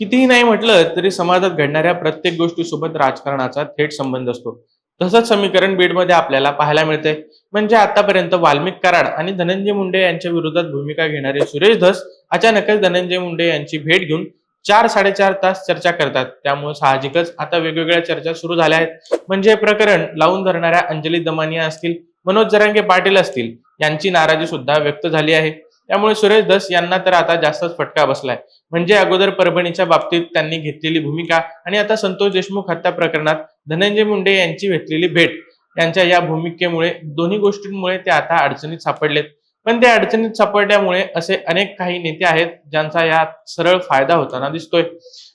कितीही नाही म्हटलं तरी समाजात घडणाऱ्या प्रत्येक गोष्टीसोबत राजकारणाचा थेट संबंध असतो. तसंच समीकरण बीडमध्ये आपल्याला पाहायला मिळते म्हणजे आतापर्यंत वाल्मिक कराड आणि धनंजय मुंडे यांच्या विरोधात भूमिका घेणारे सुरेश धस अचानकच धनंजय मुंडे यांची भेट घेऊन चार साडेचार तास चर्चा करतात. त्यामुळे साहजिकच आता वेगवेगळ्या चर्चा सुरू झाल्या आहेत. म्हणजे हे प्रकरण लावून धरणाऱ्या अंजली दमानिया असतील मनोज जरांगे पाटील असतील यांची नाराजी सुद्धा व्यक्त झाली आहे. त्यामुळे सुरेश दस यांना तर आता जास्तच फटका बसलाय. म्हणजे अगोदर परभणीच्या बाबतीत त्यांनी घेतलेली भूमिका आणि आता संतोष देशमुख हत्या प्रकरणात धनंजय मुंडे यांची घेतलेली भेट. यांच्या या भूमिकेमुळे दोन्ही गोष्टींमुळे ते आता अडचणीत सापडलेत. पण ते अडचणीत सापडल्यामुळे असे अनेक काही नेते आहेत ज्यांचा यात सरळ फायदा होताना दिसतोय.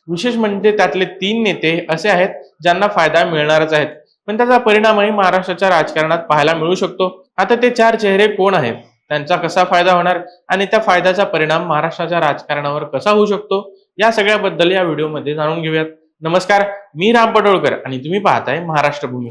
विशेष म्हणजे त्यातले तीन नेते असे आहेत ज्यांना फायदा मिळणारच आहेत. पण त्याचा परिणामही महाराष्ट्राच्या राजकारणात पाहायला मिळू शकतो. आता ते चार चेहरे कोण आहेत? त्यांचा कसा फायदा होणार आणि त्या फायद्याचा परिणाम महाराष्ट्राच्या राजकारणावर कसा होऊ शकतो या सगळ्याबद्दल या व्हिडिओमध्ये जाणून घेऊयात. नमस्कार मी राम पटोळकर आणि तुम्ही पाहताय महाराष्ट्र भूमी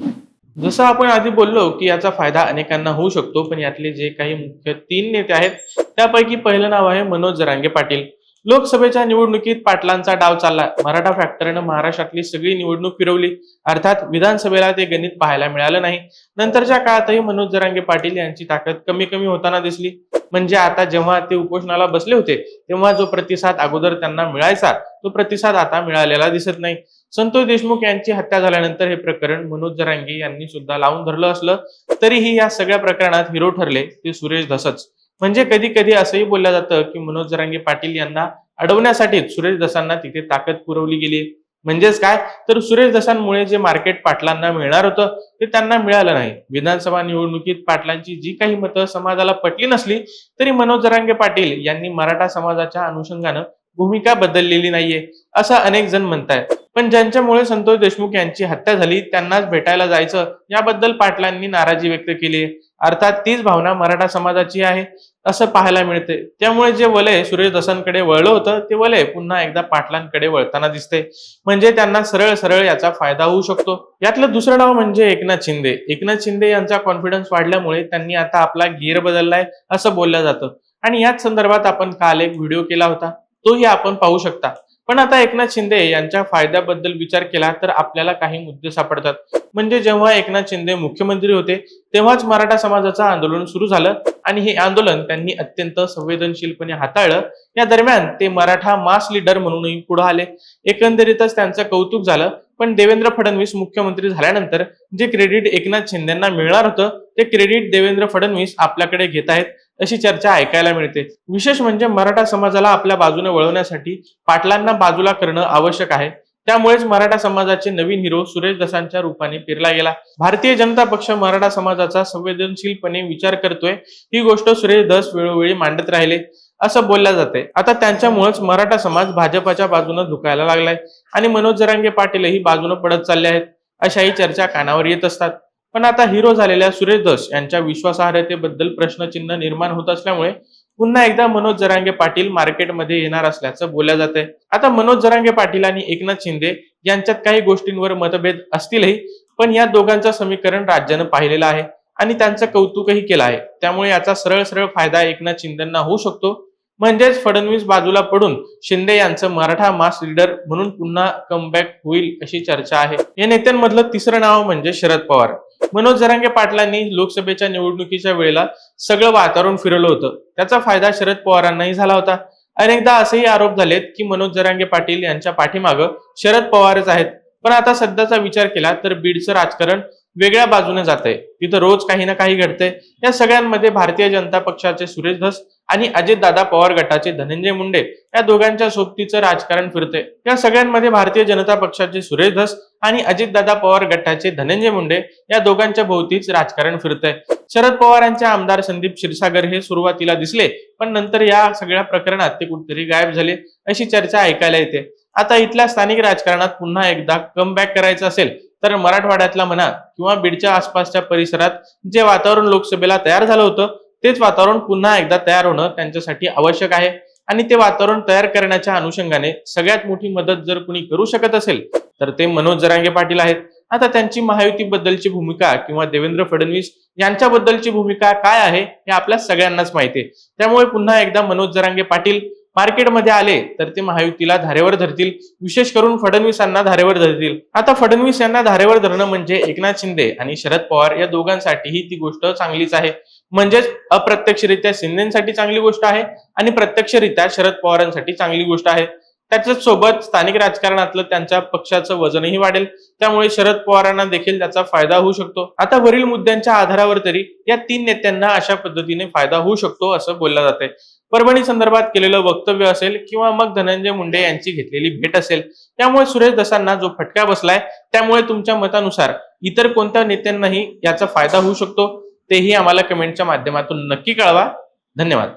जसं आपण आधी बोललो की याचा फायदा अनेकांना होऊ शकतो पण यातले जे काही मुख्य तीन नेते आहेत त्यापैकी पहिलं नाव आहे मनोज जरांगे पाटील. लोकसभेच्या निवडणुकीत पाटलांचा डाव चालला मराठा फॅक्टरीनं महाराष्ट्रातली सगळी निवडणूक फिरवली. अर्थात विधानसभेला ते गणित पाहायला मिळालं नाही. नंतरच्या काळातही मनोज जरांगे पाटील यांची ताकद कमी कमी होताना दिसली. म्हणजे आता जेव्हा ते उपोषणाला बसले होते तेव्हा जो प्रतिसाद अगोदर त्यांना मिळायचा तो प्रतिसाद आता मिळालेला दिसत नाही. संतोष देशमुख यांची हत्या झाल्यानंतर हे प्रकरण मनोज जरांगे यांनी सुद्धा लावून धरलं असलं तरीही या सगळ्या प्रकरणात हिरो ठरले ते सुरेश धसच. म्हणजे कधी कधी असंही बोललं जातं की मनोज जरांगे पाटील यांना अडवण्यासाठी सुरेश दसांना तिथे ताकद पुरवली गेली. म्हणजेच काय? तर सुरेश दसांमुळे जे मार्केट पाटलांना मिळणार होतं ते त्यांना मिळालं नाही. विधानसभा निवडणुकीत पाटलांची जी काही मतं समाजाला पटली नसली तरी मनोज जरांगे पाटील यांनी मराठा समाजाच्या अनुषंगानं भूमिका बदललेली नाहीये असं अनेक जण म्हणतायत. पण ज्यांच्यामुळे संतोष देशमुख यांची हत्या झाली त्यांनाच भेटायला जायचं याबद्दल पाटलांनी नाराजी व्यक्त केली. अर्थात तीच भावना मराठा समाजाची आहे असं पाहायला मिळते. त्यामुळे जे वलय सुरेश दसांकडे वळलं होतं ते वलय पुन्हा एकदा पाटलांकडे वळताना दिसते. म्हणजे त्यांना सरळ सरळ याचा फायदा होऊ शकतो. यातलं दुसरं नाव म्हणजे एकनाथ शिंदे. एकनाथ शिंदे यांचा कॉन्फिडन्स वाढल्यामुळे त्यांनी आता आपला गिअर बदललाय असं बोललं जातं. आणि याच संदर्भात आपण काल एक व्हिडिओ केला होता. तोही आपण पाहू शकता. पण आता एकनाथ शिंदे यांच्या फायद्याबद्दल विचार केला तर आपल्याला काही मुद्दे सापडतात. म्हणजे जेव्हा एकनाथ शिंदे मुख्यमंत्री होते तेव्हाच मराठा समाजाचं आंदोलन सुरू झालं आणि हे आंदोलन त्यांनी अत्यंत संवेदनशीलपणे हाताळलं. या दरम्यान ते मराठा मास लीडर म्हणूनही पुढे आले. एकंदरीतच त्यांचं कौतुक झालं. पण देवेंद्र फडणवीस मुख्यमंत्री झाल्यानंतर जे क्रेडिट एकनाथ शिंदेना मिळणार होतं ते क्रेडिट देवेंद्र फडणवीस आपल्याकडे घेत आहेत. अशी चर्चा ऐकायला मिळते. विशेष म्हणजे मराठा समाजाला आपल्या बाजूने वळवण्यासाठी पाटलांना बाजूला करणं आवश्यक आहे. त्यामुळेच मराठा समाजाचे नवीन हिरो सुरेश दसांच्या रूपाने पिरला गेला. भारतीय जनता पक्ष मराठा समाजाचा संवेदनशीलपणे विचार करतोय. ही गोष्ट सुरेश दस वेळोवेळी मांडत राहिले. असं बोलल्या जाते. आता त्यांच्यामुळेच मराठा समाज भाजपाच्या बाजूने झुकायला लागलाय. आणि मनोज जरांगे पाटीलही बाजूने पडत चालले आहेत. अशाही चर्चा कानावर येत असतात. पण आता हिरो झालेल्या सुरेश दस यांच्या विश्वासार्हतेबद्दल प्रश्नचिन्ह निर्माण होत असल्यामुळे पुन्हा एकदा मनोज जरांगे पाटील मार्केटमध्ये येणार असल्याचं बोलल्या जाते आता मनोज जरांगे पाटील आणि एकनाथ शिंदे यांच्यात काही गोष्टींवर मतभेद असतीलही पण या दोघांचं समीकरण राज्यानं पाहिलेलं आहे आणि त्यांचं कौतुकही केलं आहे. त्यामुळे याचा सरळ सरळ फायदा एकनाथ शिंदेना होऊ शकतो. म्हणजेच फडणवीस बाजूला पडून शिंदे यांचं मराठा मास लीडर म्हणून पुन्हा कमबॅक होईल अशी चर्चा आहे. या नेत्यांमधलं तिसरं नाव म्हणजे शरद पवार. मनोज जरांगे पाटलांनी लोकसभेच्या निवडणुकीच्या वेळेला सगळं वातावरण फिरवलं होतं. त्याचा फायदा शरद पवारांनाही झाला होता. अनेकदा असेही आरोप झालेत की मनोज जरांगे पाटील यांच्या पाठीमागं शरद पवारच आहेत. पण आता सध्याचा विचार केला तर बीडचं राजकारण वेगळ्या बाजूने जात आहे तिथं रोज काही ना काही घडतंय. या सगळ्यांमध्ये भारतीय जनता पक्षाचे सुरेश धस आणि अजितदादा पवार गटाचे धनंजय मुंडे या दोघांच्या सोबतीचं राजकारण फिरते या सगळ्यांमध्ये भारतीय जनता पक्षाचे सुरेश धस आणि अजितदादा पवार गटाचे धनंजय मुंडे या दोघांच्या भोवतीच राजकारण फिरतंय. शरद पवारांचे आमदार संदीप क्षीरसागर हे सुरुवातीला दिसले पण नंतर या सगळ्या प्रकरणात ते कुठेतरी गायब झाले अशी चर्चा ऐकायला येते. आता इथल्या स्थानिक राजकारणात पुन्हा एकदा कमबॅक करायचं असेल तर मराठवाड्यातला म्हणा किंवा बीडच्या आसपासच्या परिसरात जे वातावरण लोकसभेला तयार झालं होतं तेच वातावरण पुन्हा एकदा तयार होणं त्यांच्यासाठी आवश्यक आहे. आणि ते वातावरण तयार करण्याच्या अनुषंगाने सगळ्यात मोठी मदत जर कुणी करू शकत असेल तर ते मनोज जरांगे पाटील आहेत. आता त्यांची महायुतीबद्दलची भूमिका किंवा देवेंद्र फडणवीस यांच्याबद्दलची भूमिका काय आहे हे आपल्या सगळ्यांनाच माहिती आहे. त्यामुळे पुन्हा एकदा मनोज जरांगे पाटील मार्केटमध्ये आले तर ते महायुतीला धारेवर धरतील. विशेष करून फडणवीसांना धारेवर धरतील. आता फडणवीस यांना धारेवर धरणं म्हणजे एकनाथ शिंदे आणि शरद पवार या दोघांसाठीही ती गोष्ट चांगलीच आहे. म्हणजेच अप्रत्यक्षरित्या शिंदेसाठी चांगली गोष्ट आहे आणि प्रत्यक्षरित्या शरद पवारांसाठी चांगली गोष्ट आहे. त्याच्याच सोबत स्थानिक राजकारणातलं त्यांच्या पक्षाचं वजनही वाढेल. त्यामुळे शरद पवारांना देखील त्याचा फायदा होऊ शकतो. आता वरील मुद्द्यांच्या आधारावर तरी या तीन नेत्यांना अशा पद्धतीने फायदा होऊ शकतो असं बोललं जाते परभणी संदर्भात केलेलं वक्तव्य असेल किंवा मग धनंजय मुंडे यांची घेतलेली भेट असेल त्यामुळे सुरेश दसांना जो फटका बसलाय त्यामुळे तुमच्या मतानुसार इतर कोणत्या नेत्यांनाही याचा फायदा होऊ शकतो? तेही आम्हाला कमेंटच्या माध्यमातून नक्की कळवा. धन्यवाद.